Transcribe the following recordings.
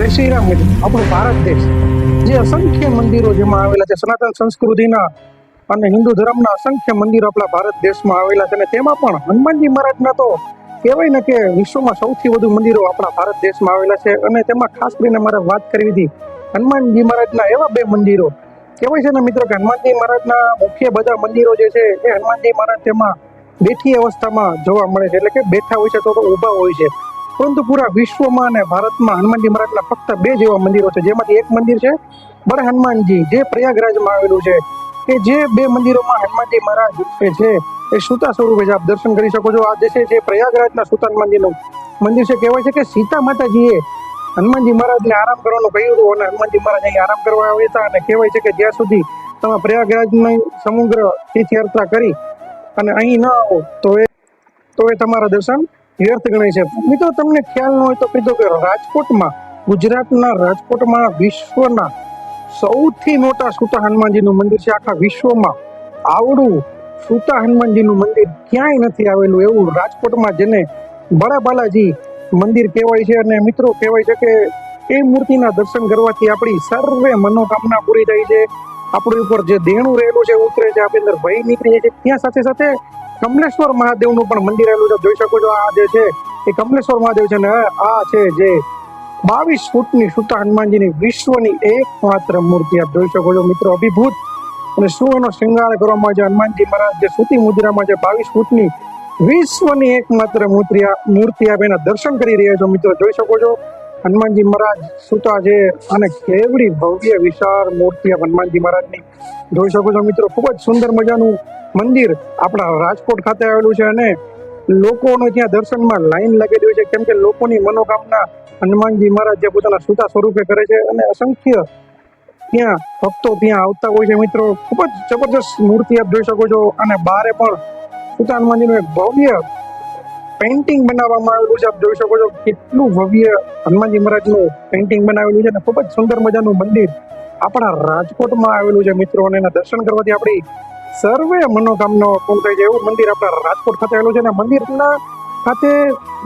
જય શ્રી રામ આપણો ભારત દેશ. જે અસંખ્ય મંદિરો જેમાં આવેલા છે, સનાતન સંસ્કૃતિના અને હિન્દુ ધર્મના અસંખ્ય મંદિરો આપણા ભારત દેશમાં આવેલા છે અને તેમાં પણ હનુમાનજી મહારાજના તો કહેવાય ને કે વિશ્વમાં સૌથી વધુ મંદિરો આપણા ભારત દેશમાં આવેલા છે અને તેમાં ખાસ કરીને મારે વાત કરવી હતી હનુમાનજી મહારાજના એવા બે મંદિરો. કહેવાય છે ને મિત્રો કે હનુમાનજી મહારાજના મુખ્ય બધા મંદિરો જે છે, એ હનુમાનજી મહારાજ તેમાં બેઠી અવસ્થામાં જોવા મળે છે. એટલે કે બેઠા હોય છે તો તો ઊભા હોય છે. પરંતુ પૂરા વિશ્વમાં અને ભારતમાં હનુમાનજી મહારાજના ફક્ત બે જેવા મંદિરો છે, જેમાંથી એક મંદિર છે, બળ હનુમાનજી, જે પ્રયાગરાજમાં આવેલું છે. કે જે બે મંદિરોમાં હનુમાનજી મહારાજ છે, એ સુતા સ્વરૂપે આપ દર્શન કરી શકો છો. આ જે છે જે પ્રયાગરાજના સુતાન હનુમાનજીનું મંદિર છે. કહેવાય છે કે સીતા માતાજીએ હનુમાનજી મહારાજને આરામ કરવાનું કહ્યું હતું અને હનુમાનજી મહારાજ અહીં આરામ કરવા આવ્યા હતા અને કહેવાય છે કે જ્યાં સુધી તમે પ્રયાગરાજની સમુદ્ર તીર્થયાત્રા કરી અને અહીં ન આવો, તો એ તો એ તમારા દર્શન વ્યર્થ ગણાય છે. મિત્રો, તમને ખ્યાલ ન હોય તો કીધું કે રાજકોટમાં, ગુજરાતના રાજકોટમાં વિશ્વના સૌથી મોટા સુતા હનુમાનજીનું મંદિર છે. આખા વિશ્વમાં આવડું સુતા હનુમાનજીનું મંદિર ક્યાંય નથી આવેલું એવું રાજકોટમાં જેને બડા બાલાજી મંદિર કહેવાય છે. અને મિત્રો, કહેવાય છે કે એ મૂર્તિના દર્શન કરવાથી આપણી સર્વે મનોકામના પૂરી થાય છે. આપણી ઉપર જે દેણું રહેલું છે, ઉતરે છે, આપણી અંદર ભય નીકળી જાય છે. ત્યાં સાથે સાથે કમલેશ્વર મહાદેવનું પણ મંદિર આવેલું છે. જોઈ શકો છો આ જે છે એ કમલેશ્વર મહાદેવ છે ને આ છે જે બાવીસ ફૂટની સુતા હનુમાનજીની વિશ્વની એકમાત્ર મૂર્તિ. આપ જોઈ શકો છો મિત્રો અભિભૂત. અને શું એનો શૃંગાર કરવામાં છે હનુમાનજી મહારાજ જે સુતી મુદ્રામાં છે, બાવીસ ફૂટની વિશ્વની એકમાત્ર મૂર્તિ મૂર્તિ આપ એના દર્શન કરી રહ્યા છો મિત્રો. જોઈ શકો છો હનુમાનજી મહારાજ સુતા છે અને કેવડી ભવ્ય વિશાળ મૂર્તિ આપ હનુમાનજી મહારાજની જોઈ શકો છો મિત્રો, ખૂબ જ સુંદર મજાનું મંદિર આપણા રાજકોટ ખાતે આવેલું છે અને લોકોને ત્યાં દર્શનમાં લાઈન લાગેલી હોય છે. કેમ કે લોકોની મનોકામના હનુમાનજી મહારાજ જે પોતાના સુતા સ્વરૂપે કરે છે અને અસંખ્ય ત્યાં ભક્તો ત્યાં આવતા હોય છે મિત્રો. ખૂબ જ જબરજસ્ત મૂર્તિ આપ જોઈ શકો છો અને બારે પણ સુતા હનુમાનજીનું એક ભવ્ય પેઇન્ટિંગ બનાવવામાં આવેલું છે. આપ જોઈ શકો છો કેટલું ભવ્ય હનુમાનજી મહારાજનું પેઇન્ટિંગ બનાવેલું છે અને ખૂબ જ સુંદર મજાનું મંદિર આપણા રાજકોટમાં આવેલું છે મિત્રો, અને એના દર્શન કરવાથી આપણી સર્વે મનોકામનો પૂર્ણ થાય છે એવું મંદિર આપણા રાજકોટ ખાતે આવેલું છે. અને મંદિરના ખાતે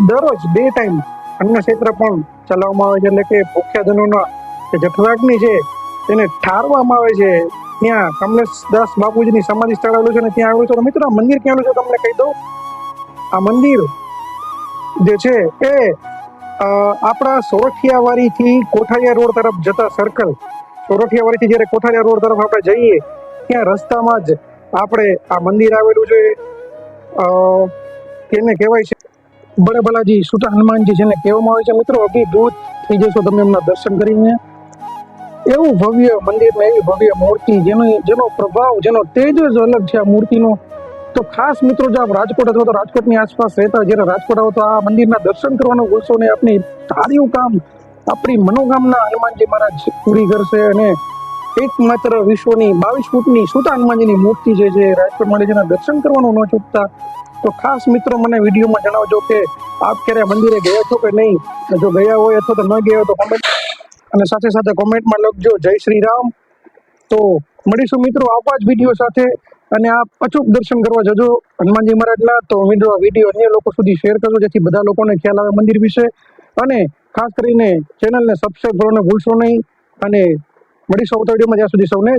દરરોજ બે ટાઈમ અન્ન ક્ષેત્ર પણ ચલાવવામાં આવે છે. એટલે કે ભૂખ્યા જનોના જે જઠરાગ્નિ છે, તેને ઠારવામાં આવે છે. ત્યાં કમલેશ દાસ બાપુજીની સમાધિ સ્થળ આવેલું છે અને ત્યાં આવેલું છે. મિત્રો મંદિર ક્યાં આવેલું છે? તમને કહી દઉં. આ મંદિર જે છે એ આપણા સોરઠિયાવાડીથી કોઠારિયા રોડ તરફ જતા સર્કલ સોરઠિયાવાડીથી જ્યારે કોઠારિયા રોડ તરફ આપણે જઈએ, ત્યાં રસ્તામાં જ આપણે આ મંદિર આવેલું છે. તેને કહેવાય છે બડે ભલાજી સુતા હનુમાનજી જેને કહેવામાં આવે છે. મિત્રો, અભિભૂત થઈ જશો તમે એમના દર્શન કરીને. એવું ભવ્ય મંદિરમાં એવી ભવ્ય મૂર્તિ જેનો જેનો પ્રભાવ, જેનો તેજ જ અલગ છે આ મૂર્તિનો. તો ખાસ મિત્રો, જો આપ રાજકોટ અથવા તો રાજકોટની આસપાસ રહેતા જ્યારે રાજકોટ આવો તો આ મંદિરના દર્શન કરવાનો ભૂલશો ને આપની ધાર્યું કામ આપણી મનોકામના હનુમાનજી મહારાજ પૂરી કરશે અને એકમાત્ર વિશ્વની બાવીસ ફૂટની સુતા હનુમાનજીની મૂર્તિ છે જે રાજકોટ મળે છે દર્શન કરવાનું ન ચૂકતા તો ખાસ મિત્રો મને વિડીયોમાં જણાવજો કે આપ ક્યારે મંદિરે ગયા છો કે નહીં? જો ગયા હોય અથવા તો ન ગયા હોય તો કોમેન્ટ અને સાથે સાથે કોમેન્ટમાં લખજો, જય શ્રી રામ. તો મળીશું મિત્રો આવા જ વીડિયો સાથે અને આપ અચૂક દર્શન કરવા જજો હનુમાનજી મહારાજના. તો મિત્રો વીડિયો અન્ય લોકો સુધી શેર કરજો, જેથી બધા લોકોને ખ્યાલ આવે મંદિર વિશે. અને ખાસ કરીને ચેનલને સબસ્ક્રાઈબ કરવાનું ભૂલશો નહીં અને મળીશું આવતા વિડીયોમાં જ્યાં સુધી સૌને